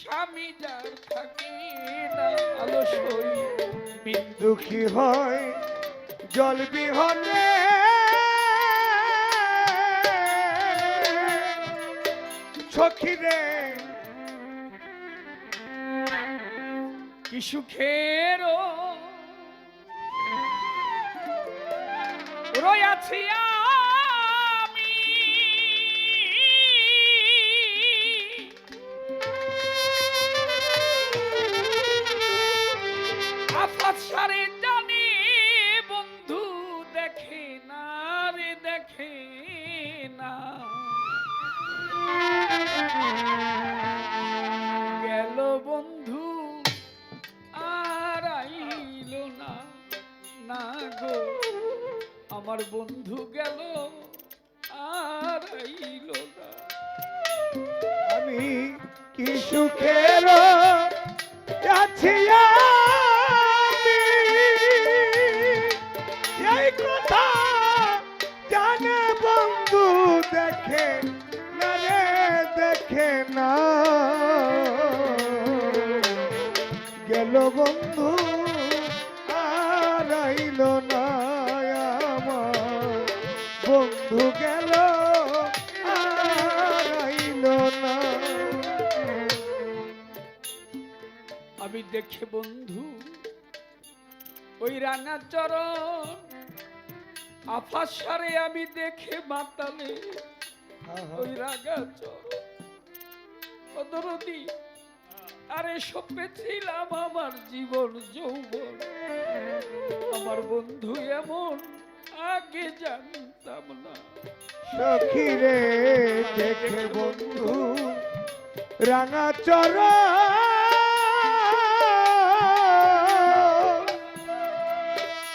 স্বামী যার থাকে না দুঃখী হয় জল বিহনে। সখী রে কি সুখের রয়াছি সারে জানি বন্ধু দেখে না রে, দেখে না। গেল বন্ধু, আর আইল না না গো। আমার বন্ধু গেল, আর আইল না। আমি কি সুখের আছি গেল আমি দেখে বন্ধু ওই রাঙা চরণ আফাসারে আমি দেখে মাতালে ওই রাঙা চরণ। আরে সপে ছিলাম আমার জীবন যৌবন। আমার বন্ধু এমন আগে জানতাম না। দেখে বন্ধু রাঙা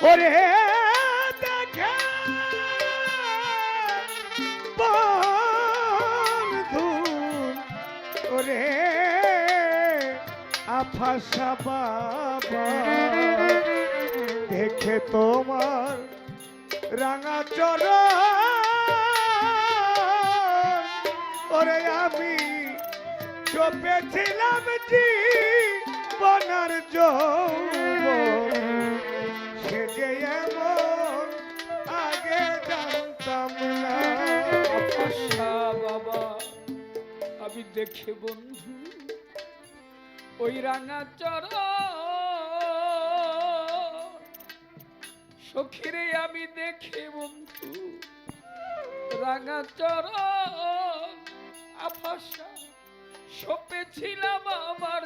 ওরে বন্ধু ওরে বাবা দেখে তোমার রাঙা চর ওরে আমি চপেছিলাম জি বনার যৌবন। সে যে এমন আগে জানতাম না। আশা বাবা, আমি দেখে বন্ধু, ওই রাঙা চর সখিরে আমি দেখে বন্ধু রাঙা চর আফাসা সপেছিলাম আমার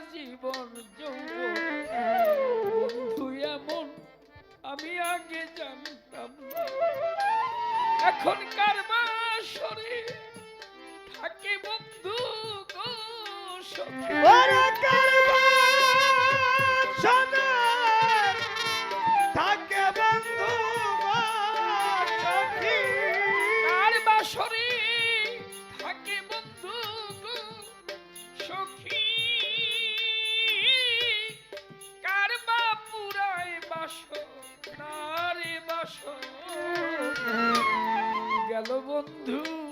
গেল বন্ধু।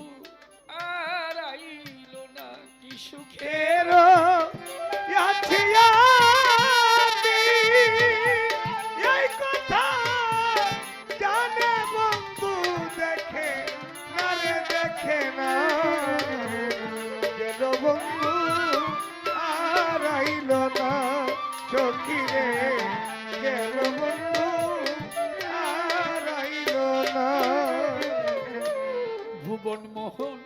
ভুবন মোহন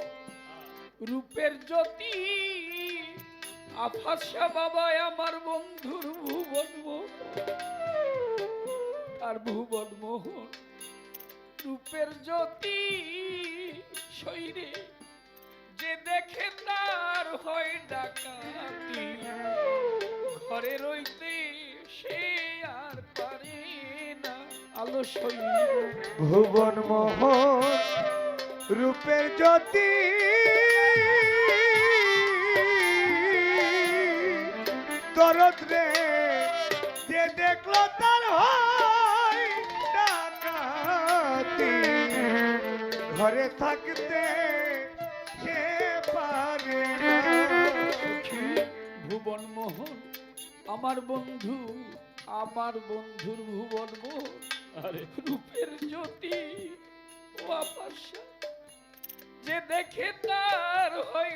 রূপের জ্যোতি। আফাসা বাবা, আমার বন্ধুর ভুবন আর ভুবন মোহন, রূপের জ্যোতি। শৈরে যে দেখে তার হয় ডাকাতি। ঘরে রইতে সে আর পারে না। আলো শৈরে ভুবন মোহন রূপের জ্যোতি। দরদ রে যে দেখল তার হয় ডাকাতি। ঘরে থাকতে সে পারে ভুবন মোহন আমার বন্ধু আমার বন্ধুর ভুবন মোহন আরে। রূপের জ্যোতি ও আপাশা যে দেখে তার হয়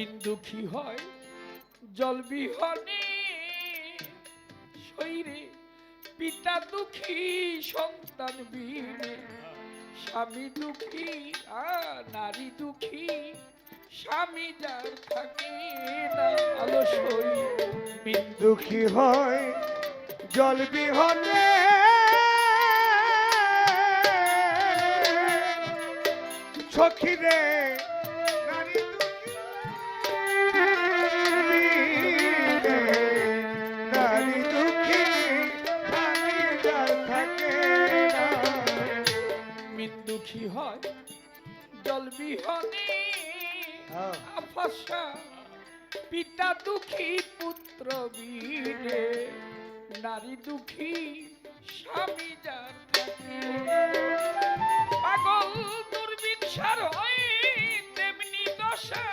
মিন দুঃখী হয়, জল বিহনে শরীরে পিতা দুঃখী, সন্তান বিহীনে স্বামী দুঃখী আর নারী দুঃখী, স্বামী যার থাকে না আলো মিন দুঃখী হয়, জল বিহনে সখী রে আফাসা পিতা দুঃখী পুত্র বীরে নারী দুঃখী স্বামী যার থাকে। পাগল দুর্বিন তেমনি দশা।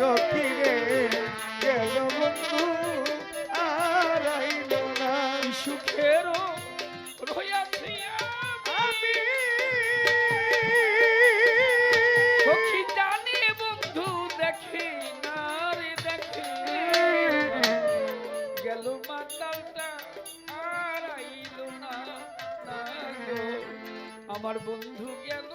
রে গেল বন্ধু, আর আইলো না। সুখের রয়াছি আমি। সখী বন্ধু দেখে না রে দেখে। গেল মাতালটা, আর না। না আমার বন্ধু গেল।